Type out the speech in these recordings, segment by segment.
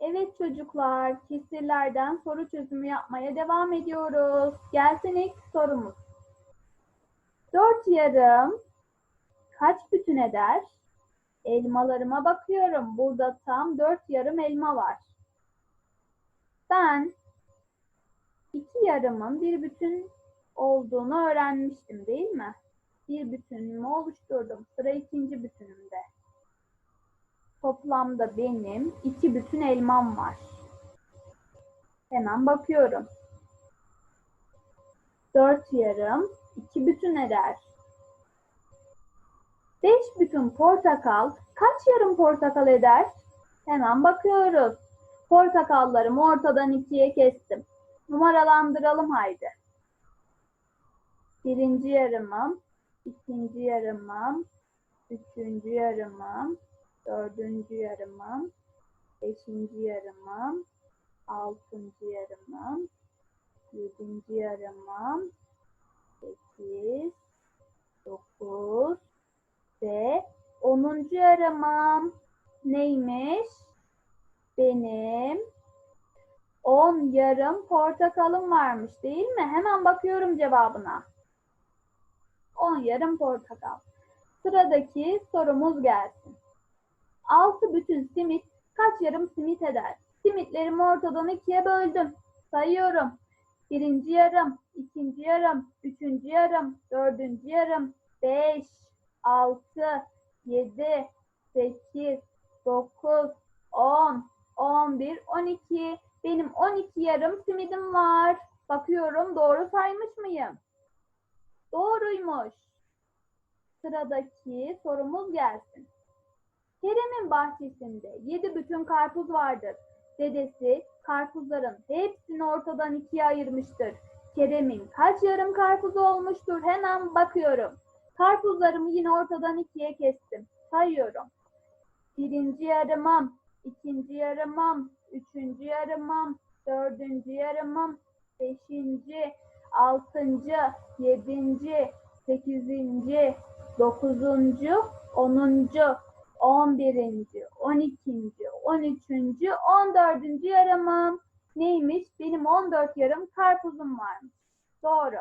Evet çocuklar, kesirlerden soru çözümü yapmaya devam ediyoruz. Gelsin ilk sorumuz. Dört yarım kaç bütün eder? Elmalarıma bakıyorum. Burada tam dört yarım elma var. Ben iki yarımın bir bütün olduğunu öğrenmiştim değil mi? Bir bütünümü oluşturdum. Sıra ikinci bütünümde. Toplamda benim iki bütün elmam var. Hemen bakıyorum. Dört yarım iki bütün eder. Beş bütün portakal kaç yarım portakal eder? Hemen bakıyoruz. Portakallarımı ortadan ikiye kestim. Numaralandıralım haydi. Birinci yarımım, ikinci yarımım, üçüncü yarımım, dördüncü yarımım, beşinci yarımım, altıncı yarımım, yedinci yarımım, sekiz, dokuz ve onuncu yarımım. Neymiş? Benim on yarım portakalım varmış değil mi? Hemen bakıyorum cevabına. On yarım portakal. Sıradaki sorumuz gelsin. 6 bütün simit kaç yarım simit eder? Simitlerimi ortadan ikiye böldüm. Sayıyorum. Birinci yarım, ikinci yarım, üçüncü yarım, dördüncü yarım, beş, altı, yedi, sekiz, dokuz, on, on bir, on iki. Benim on iki yarım simidim var. Bakıyorum doğru saymış mıyım? Doğruymuş. Sıradaki sorumuz gelsin. Kerem'in bahçesinde yedi bütün karpuz vardır. Dedesi karpuzların hepsini ortadan ikiye ayırmıştır. Kerem'in kaç yarım karpuz olmuştur? Hemen bakıyorum. Karpuzlarımı yine ortadan ikiye kestim. Sayıyorum. Birinci yarımım, ikinci yarımım, üçüncü yarımım, dördüncü yarımım, beşinci, altıncı, yedinci, sekizinci, dokuzuncu, onuncu, on birinci, on ikinci, on üçüncü, on dördüncü yarımım. Neymiş? Benim on dört yarım karpuzum varmış. Doğru.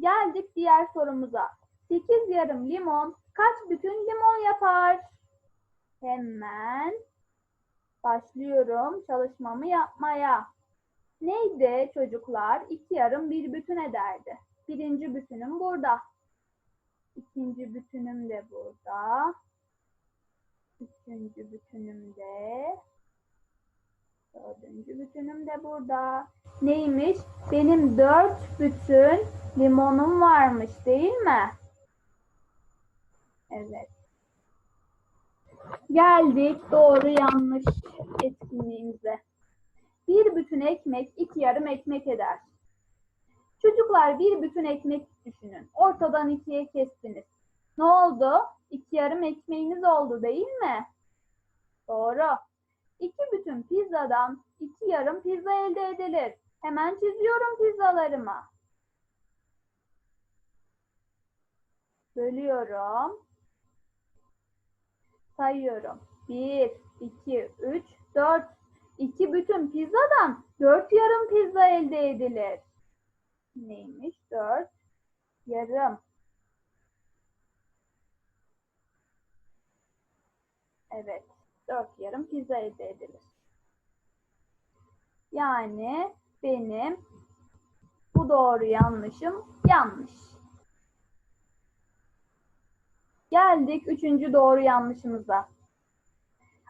Geldik diğer sorumuza. Sekiz yarım limon kaç bütün limon yapar? Hemen başlıyorum çalışmamı yapmaya. Neydi çocuklar? İki yarım bir bütün ederdi. Birinci bütünüm burada. İkinci bütünüm de burada. Üçüncü bütünüm de. Dördüncü bütünüm de burada. Neymiş? Benim dört bütün limonum varmış değil mi? Evet. Geldik doğru yanlış etkinliğimize. Bir bütün ekmek iki yarım ekmek eder. Çocuklar bir bütün ekmek düşünün. Ortadan ikiye kestiniz. Ne oldu? İki yarım ekmeğiniz oldu değil mi? Doğru. İki bütün pizzadan iki yarım pizza elde edilir. Hemen çiziyorum pizzalarımı. Bölüyorum. Sayıyorum. Bir, iki, üç, dört. İki bütün pizzadan dört yarım pizza elde edilir. Neymiş? Dört yarım. Evet. Dört yarım pizza elde edilir. Yani benim bu doğru yanlışım yanlış. Geldik üçüncü doğru yanlışımıza.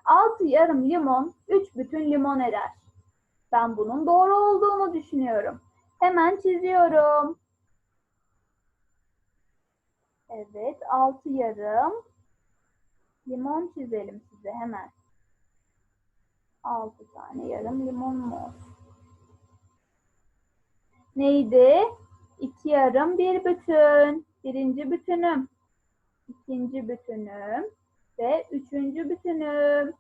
Altı yarım limon, üç bütün limon eder. Ben bunun doğru olduğunu düşünüyorum. Hemen çiziyorum. Evet, altı yarım limon çizelim size hemen. Altı tane yarım limon mu? Neydi? İki yarım bir bütün. Birinci bütünüm. ikinci bütünüm. Ve üçüncü bütünüm.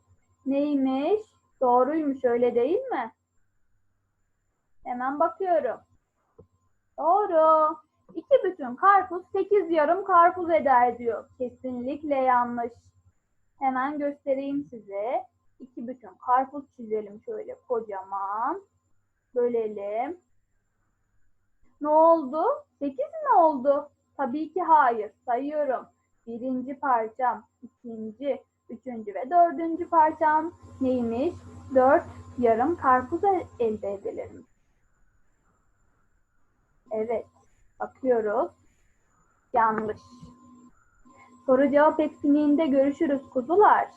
Neymiş? Doğruymuş öyle değil mi? Hemen bakıyorum. Doğru. İki bütün karpuz sekiz yarım karpuz eder diyor. Kesinlikle yanlış. Hemen göstereyim size. iki bütün karpuz çizelim şöyle kocaman. Bölelim. Ne oldu? 8 mi oldu? Tabii ki hayır. Sayıyorum. Birinci parçam, ikinci, üçüncü ve dördüncü parçam neymiş? Dört yarım karpuz el- elde edilir. Evet. Bakıyoruz. Yanlış. Soru cevap etkinliğinde görüşürüz kuzular.